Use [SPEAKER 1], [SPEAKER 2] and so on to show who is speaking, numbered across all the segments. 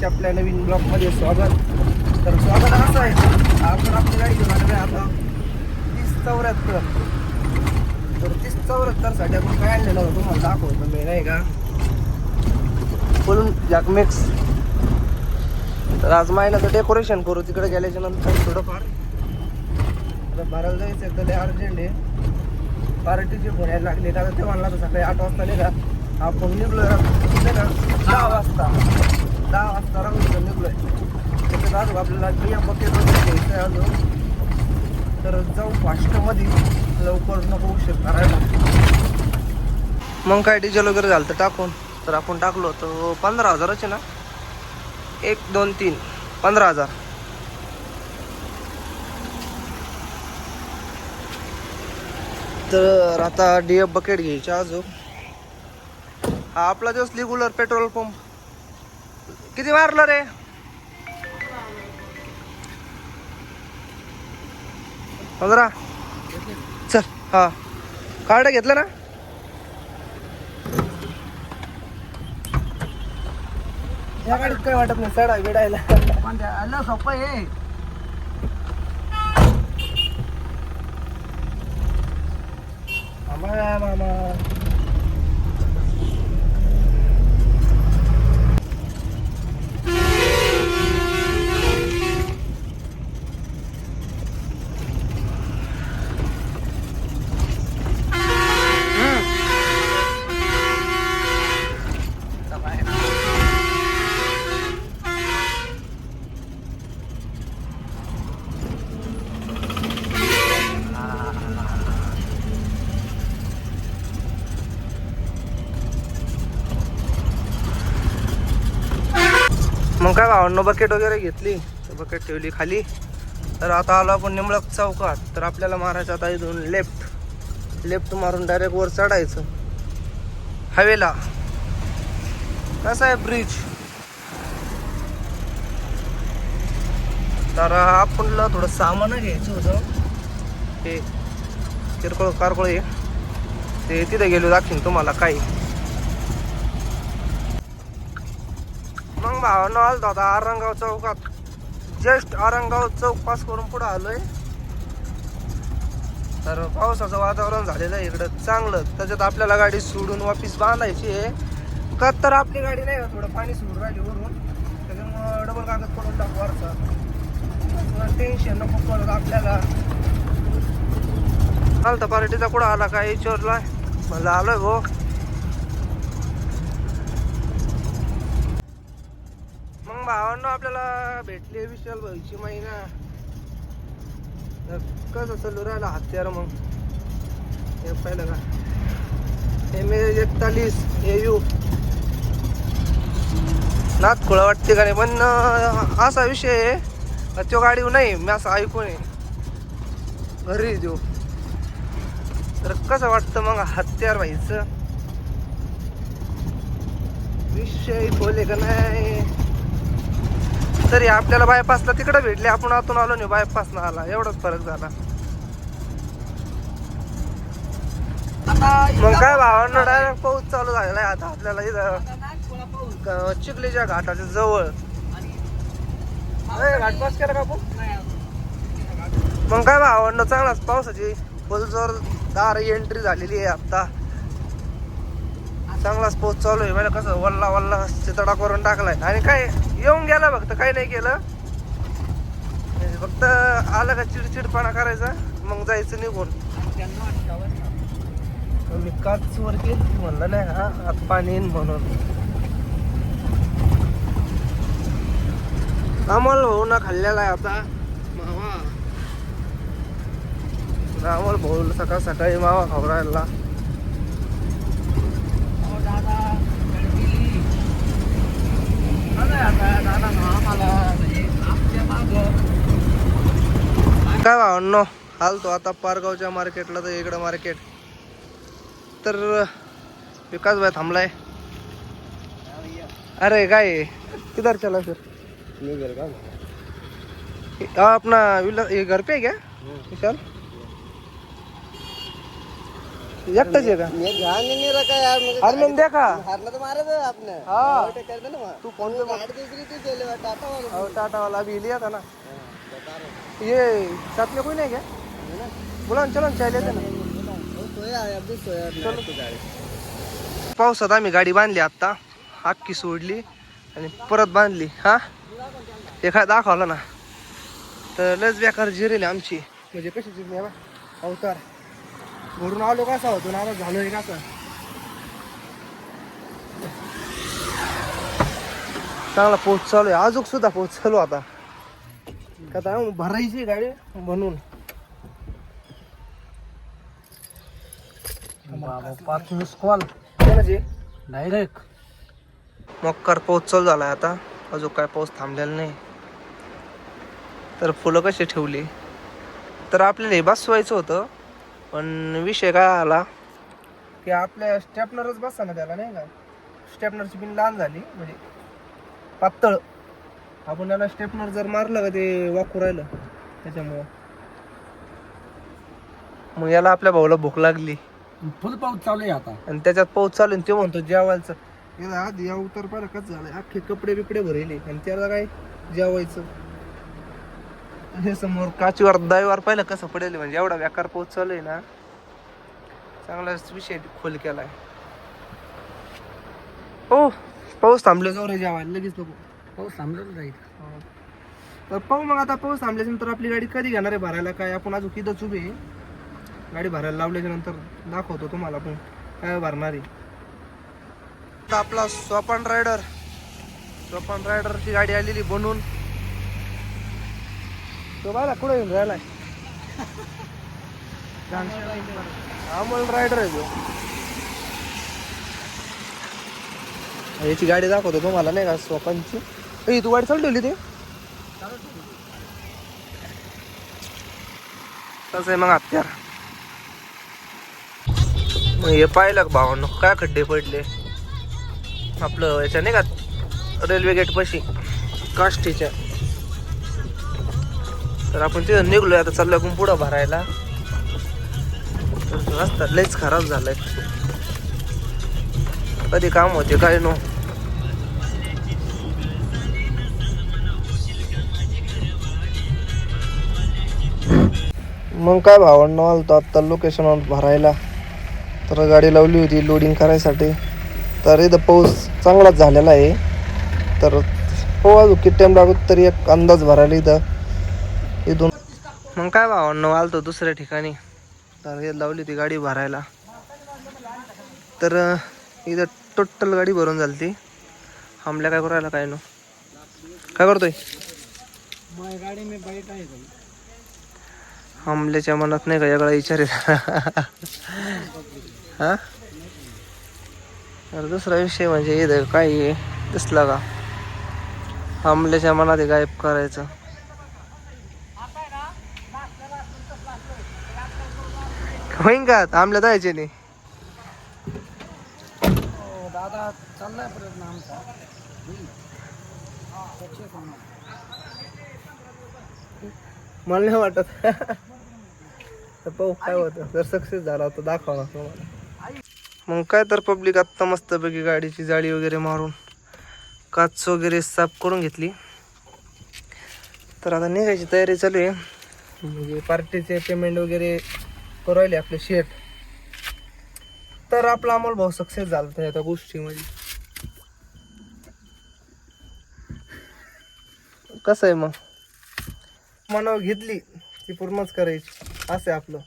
[SPEAKER 1] आजच्या आपल्या नवीन ब्लॉकमध्ये स्वागत. तर स्वागत असं आहे. आपण आपली गाडी घेऊन आलेलं आहे आता तीस चौऱ्याहत्तर. तर तीस चौऱ्याहत्तरसाठी आपण काय आणलेलं होतं तुम्हाला दाखवतो. मी नाही का? बोलून जॅकमिक्स तर आज महिन्याचं डेकोरेशन करू. तिकडे गेल्याच्यानंतर थोडंफार. आता भरायला जायचं एकदा ते अर्जंट आहे. पार्टीचे फोन यायला लागले आता ते म्हणला होता सकाळी आठ वाजता नाही का? आपण निघलो नाही का दहा वाजता दहा वाजता राहून निघलोय त्याच्यात अजून आपल्याला बिया बकेट घ्यायचं आहे अजून. तर जाऊ फास्टमध्ये लवकर नको उशीर करायला मग काय डिझेल वगैरे झालं तर टाकून. तर आपण टाकलो तर पंधरा हजाराचे ना? एक दोन तीन. पंधरा हजार. तर आता डी एफ बकेट घ्यायची अजून. हा आपला जो रेग्युलर पेट्रोल पंप किती मारला रे? पंधरा? चल हा. कार्ड घेतलं ना? या गाडीत काय वाटत नाही सडा बिडायला आलं सोपं आहे. मामा मामा. काय भावांनो बकेट वगैरे घेतली बकेट ठेवली खाली. तर आता आलो आपण निमळक चौकात. तर आपल्याला मारायचं आता इथून लेफ्ट लेफ्ट मारून डायरेक्ट वर चढायचं. हवेला. कसा आहे ब्रिज तर आपणला थोडं सामान घ्यायचं होतं. हे किरकोळ कारकोळ हे ते तिथे गेलो दाखवीन तुम्हाला काही मग भावानं आलो दादा आरंगाव चौकात. जस्ट आरंगाव चौक पास करून पुढं आलोय. तर पावसाचं वातावरण झालेलं आहे इकडं. चांगलं. त्याच्यात आपल्याला गाडी सोडून वापिस बांधायची आहे. का तर आपली गाडी नाही थोडं पाणी सोडून राहिली वरून. त्याच्यामुळं डबल कागद पडून टाकू वरचा. टेन्शन नको पडत आपल्याला. आलता पार्टीचा कुठं आला काय विचारला म्हणलं आलोय भाऊ. भावांना आपल्याला भेटली विशाल भाईची महिना. तर कसं चालू राहिला हत्यार मग हे पाहिलं का? एम एकतालीस ए यू नाथ खुळा वाटते का नाही? पण असा विषय आहे. तो गाडी नाही मी असं ऐकून आहे. घरी देऊ. तर कसं वाटतं मग हत्यार व्हायचं? विषय खोले का नाही? तरी आपल्याला बायपासला तिकडे भेटले आपण आतून आलो नाही बायपासला आला. एवढाच फरक झाला. मग काय भावांना डायरेक्ट पाऊस चालू झालेला आहे आता आपल्याला इथं. चिखलीच्या घाटाच्या जवळ. घाट पास केला का मग काय भावांना चांगलाच पावसाची. फुल जोर दार एंट्री झालेली आहे आता. चांगलाच पाऊस चालू आहे. मला कसं वल्ला वल्ला चितडा करून टाकलाय. आणि काय येऊन गेला फक्त काही नाही केलं. म्हणजे फक्त आलं का चिडचिडपणा करायचा मग जायचं निघून. मी काच वर केली म्हणलं नाही हा आत पाणी येईन म्हणून. अमोल भाऊ ना खाल्लेला आहे आता. मावा. अमोल भाऊ सकाळ सकाळी मावा खाऊ राहिला काय भावनो हालतो आता पारगावच्या मार्केटला तर इकडं मार्केट. तर विकास भाई थांबलाय. अरे काय? किधर चला हाँ, अपना घर पे है क्या? विशाल? एकटाच आहे का?
[SPEAKER 2] मैं ध्यान नहीं रखा यार मुझे
[SPEAKER 1] अरे
[SPEAKER 2] मारा था आपने
[SPEAKER 1] हाँ। तू फोन पे
[SPEAKER 2] हुआ टाटा वाला
[SPEAKER 1] और टाटा वाला अभी लिया था ना. ये साथ में कोई नहीं क्या
[SPEAKER 2] हूँ
[SPEAKER 1] बोला ना चलो ना चाय लेते ना.
[SPEAKER 2] है को
[SPEAKER 1] पावसात आम्ही गाडी बांधली आत्ता. अख्खी सोडली आणि परत बांधली हा? काय दाखवलं ना. तर लस बेकार जिरेल आमची. म्हणजे कशी जिरली बा अवतार. घरून आलो कसा होतो नाराज झालोय कसा चांगला पोच चालू आहे. अजूक सुद्धा पोच चालू आता. का भरायची गाडी बनवून
[SPEAKER 2] पाच मिस कॉल
[SPEAKER 1] कोणाची?
[SPEAKER 2] डायरेक्ट
[SPEAKER 1] मक्कार पाऊस चालू झालाय आता. अजून काय पाऊस थांबलेला नाही. तर फुलं कशी ठेवली? तर आपल्याला हे बसवायचं होतं. पण विषय काय आला? की आपल्या स्टेपनरच बसा ना त्याला नाही का? स्टेपनरची पिन लहान झाली म्हणजे पातळ. आपण त्याला स्टेपनर जर मारलं का ते वाकू राहिलं त्याच्यामुळं. मग याला आपल्या भाऊला भूक लागली.
[SPEAKER 2] फुल पाऊस चालू आहे आता.
[SPEAKER 1] आणि त्याच्यात पाऊस चालू आहे आणि ते म्हणतो जेवायचं. याला आधी या उतर पाहिलं कसं झालं अख्खे कपडे बिपडे भरेले. आणि त्याला काय? जेवायचं. हे समोर काचीवर दाईवर पाहिलं कसं पडेल म्हणजे एवढा व्याकार पाऊस चालू आहे ना चांगलाच विषय खोल केलाय. हो पाऊस थांबले जाऊ रे जेवायला लगेच नको
[SPEAKER 2] पाऊस थांबलेला जाईल
[SPEAKER 1] तर पाहू मग आता पाऊस थांबल्याच्या नंतर आपली गाडी कधी घेणार आहे भरायला काय आपण अजून किती उभे आहे. गाडी भरायला लावल्याच्या नंतर दाखवतो तुम्हाला पण काय भरणार आहे. आपला स्वपन रायडर स्वपन रायडरची गाडी आलेली बनवून तो बायला कुठे येऊन राहिलाय अमोल रायडर आहे तो. याची गाडी दाखवतो तुम्हाला नाही का स्वपनची. तू गाडी चालू ठेवली ते? कसं आहे मग हत्यार. मग हे पाहिलं का भावांनो काय खड्डे पडले? आपलं याच्या नाही का रेल्वे गेट पशी काष्टीच्या. तर आपण तिथं निघलोय आता चाललो आपण पुढं भरायला. तर रस्ता लयच खराब झालाय. कधी काम होते काय नो. मग काय भावांना आलतो आत्ता लोकेशनवर भरायला. तर गाडी लावली होती लोडिंग करायसाठी. तर इथं पाऊस चांगलाच झालेला आहे. तर हो अजून किती टाईम लागत तरी एक अंदाज भरायला इथं. इथून. मग काय भावांना आलतो दुसऱ्या ठिकाणी. तर इथं लावली होती गाडी भरायला. तर इथं टोटल गाडी भरून झाली ती हमल्या काय करायला काय नो. काय करतोय?
[SPEAKER 2] माझ्या गाडी में बैठा है भाई.
[SPEAKER 1] हमल्याच्या मनात नाही का वेगळा विचार हा? तर दुसरा विषय म्हणजे इथं काय आहे? दिसला का? हमल्याच्या मनात हे गायब करायचं. होईन का? आमला जायचे नाही
[SPEAKER 2] दादा चाललाय प्रयत्न आमचा
[SPEAKER 1] मला नाही वाटत. तर पाहू काय होतं. जर सक्सेस झाला तर दाखवा मला मग काय तर पब्लिक आत्ता मस्तपैकी गाडीची जाळी वगैरे मारून काच वगैरे साफ करून घेतली. तर आता निघायची तयारी चालू आहे. म्हणजे पार्टीचे पेमेंट वगैरे करू राहिले आपले शेट तर आपला अमोल भाऊ सक्सेस झाला त्या त्या गोष्टीमध्ये. कसं आहे मग? मनावर घेतली ती पूर्णच करायची. असं आहे आपलं.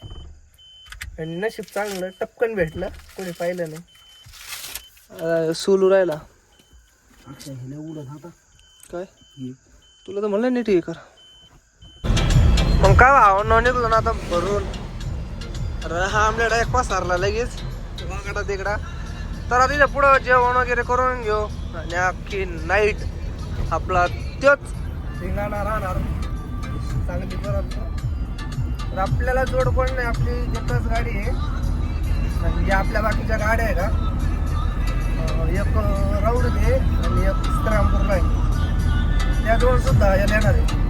[SPEAKER 1] आणि नशीब चांगलं टपकन भेटलं कोणी पाहिलं नाही. सुलू राहिला.
[SPEAKER 2] होता
[SPEAKER 1] काय? तुला तर म्हणलं नीट हे कर. मग काय भावना निघलो ना आता भरून. अरे हा आमलेट एक पसारला लगेच. वाकडा तिकडा. तर आता तिथे पुढं जेवण वगैरे करून घेऊ. आणि अख्खी नाईट आपला त्योच धिंगाणा राहणार. चांगली परत. तर आपल्याला जोड कोण नाही. आपली एकच गाडी आहे म्हणजे आपल्या बाकीच्या गाड्या आहे का एक राऊड आहे आणि एक श्रीरामपूरला आहे. त्या दोन सुद्धा येणार आहे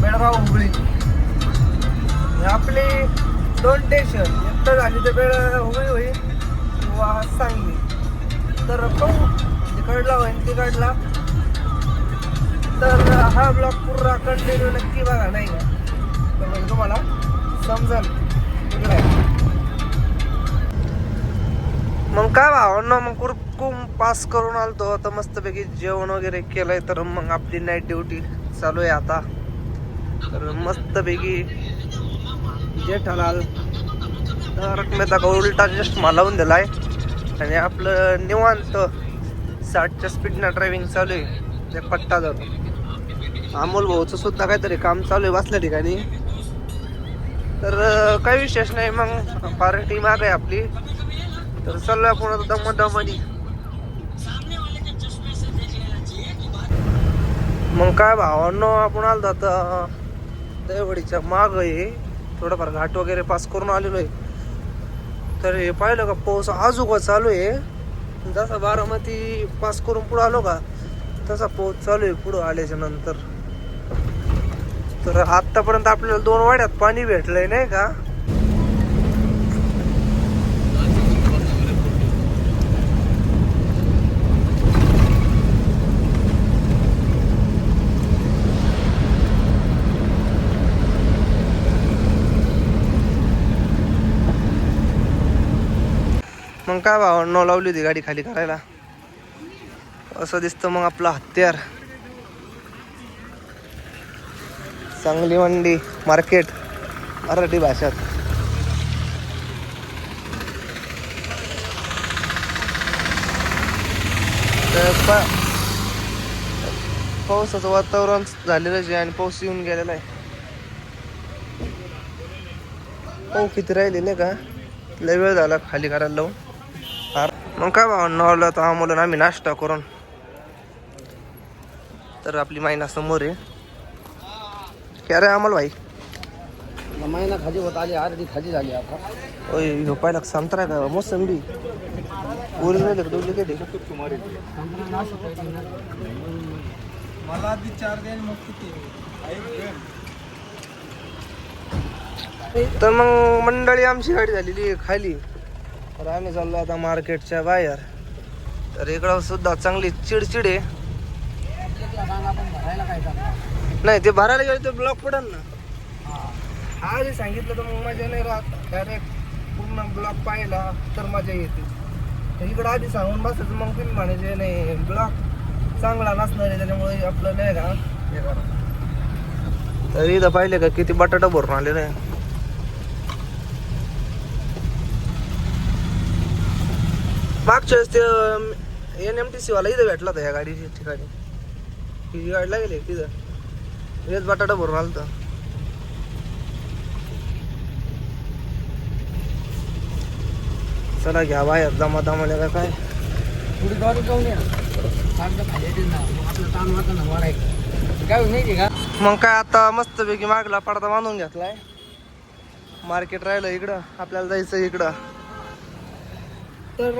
[SPEAKER 1] बेळगाव हुबळी आपली दोन टेन्शन एकटं झाली तर वेळ होई होईल. किंवा सांगली. तर पाहू. तिकडला होईल तिकडला. तर हा ब्लॉग पूर्ण कंटिन्यू नक्की बघा नाही का? तर म्हणजे तुम्हाला समजेल. मग काय भावांना मग कुरकुम पास करून आलतो. आता मस्तपैकी जेवण वगैरे केलंय तर मग आपली नाईट ड्युटी चालू आहे आता. तर मस्तपैकी जेठालाल. रकमेचा का उलटा जस्ट मलावून दिला आहे आणि आपलं निवांत साठच्या स्पीडनं ड्रायव्हिंग चालू आहे. ते पट्टा जातो. अमोल भाऊचं सुद्धा काहीतरी काम चालू आहे वाचल्या ठिकाणी. तर काही विशेष नाही. मग पार्टी माग आहे आपली. तर चाललोय आपण आता दमदमनी. मग काय भावांनो आपण आलो आता देवडीच्या माग आहे. थोडंफार घाट वगैरे पास करून आलेलो आहे. तर हे पाहिलं का पाऊस आजोबा चालू आहे. जसा बारामती पास करून पुढं आलो का तसा पाऊस चालू आहे पुढं आल्याच्यानंतर. तर आत्तापर्यंत आपल्याला दोन वाड्यात पाणी भेटलंय नाही का? मग काय भावांनो लावली होती गाडी खाली करायला. असं दिसतं मग आपलं हत्यार. चांगली मंडी मार्केट मराठी भाषात. पावसाचं वातावरण झालेलं आहे आणि पाऊस येऊन गेलेला आहे. पाऊ किती राहिले नाही का? लय वेळ झाला खाली करायला लावून. मग काय भाव आलं तर आम्हाला आम्ही नाश्ता करून तर आपली मायना समोर आहे क्या रे अमोल भाई
[SPEAKER 2] महिना खाली होत आली अर्धी खाली झाली आता
[SPEAKER 1] ओय ह्यो पाहिला संत्रा का मोसंबी ओरिजिनल आहे डुप्लिकेट आहे
[SPEAKER 2] मला आधी चार देईल मग किती
[SPEAKER 1] तर मग मंडळी आमची गाडी झालेली आहे खाली तर आम्ही चाललो आता मार्केटच्या बाहेर. तर इकडं सुद्धा चांगली चिडचिड आहे.
[SPEAKER 2] भरायला
[SPEAKER 1] नाही ते भरायला गेलं तर ब्लॉक पडेल ना. आधी सांगितलं तर मग मजा नाही राहत. डायरेक्ट पूर्ण ब्लॉक पाहिला तर मजा येते. तर इकडं आधी सांगून बसायचं मग तुम्ही म्हणायचे नाही ब्लॉक चांगला नसणार आहे त्याच्यामुळे आपलं नाही का हे करा. तर इथं पाहिले का किती बटाटा भरून आलेलं आहे. मागच्या वेळेस ते एन एम टी सी वाला इथं भेटला होता या गाडीच्या ठिकाणी. ही गाडीला गेली तिथं. हेच बटाटा भरून आलं होतं. चला घ्या बाहेर दमा दमाने का काय?
[SPEAKER 2] थोडी गाडी जाऊन या. मग काय
[SPEAKER 1] आता मस्तपैकी मागला पडदा बांधून घेतलाय. मार्केट राहिलं इकडं. आपल्याला जायचं इकडं. तर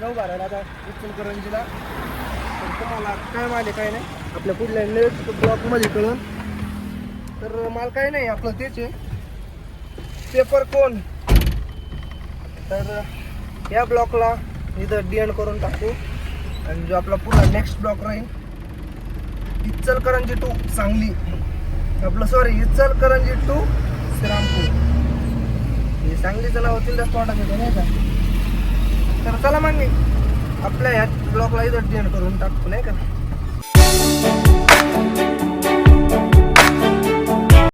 [SPEAKER 1] जाऊ भरायला आता इचलकरंजीला. तर तुम्हाला काय माल काय नाही. आपल्या पुढल्या नेक्स्ट ब्लॉकमध्ये कळून. तर माल काय नाही आपलं तेच आहे. पेपर कोण? तर या ब्लॉकला इथं डी एंड करून टाकू. आणि जो आपला पुढला नेक्स्ट ब्लॉक राहील इचलकरंजी टू सांगली. आपलं सॉरी इचलकरंजी टू श्रीरामपूर. हे सांगलीचं नाव होतील स्पॉटात येते नाही का? तर चला मग मी आपल्या ह्या ब्लॉकला इथं डिएंड करून टाकतो नाही का?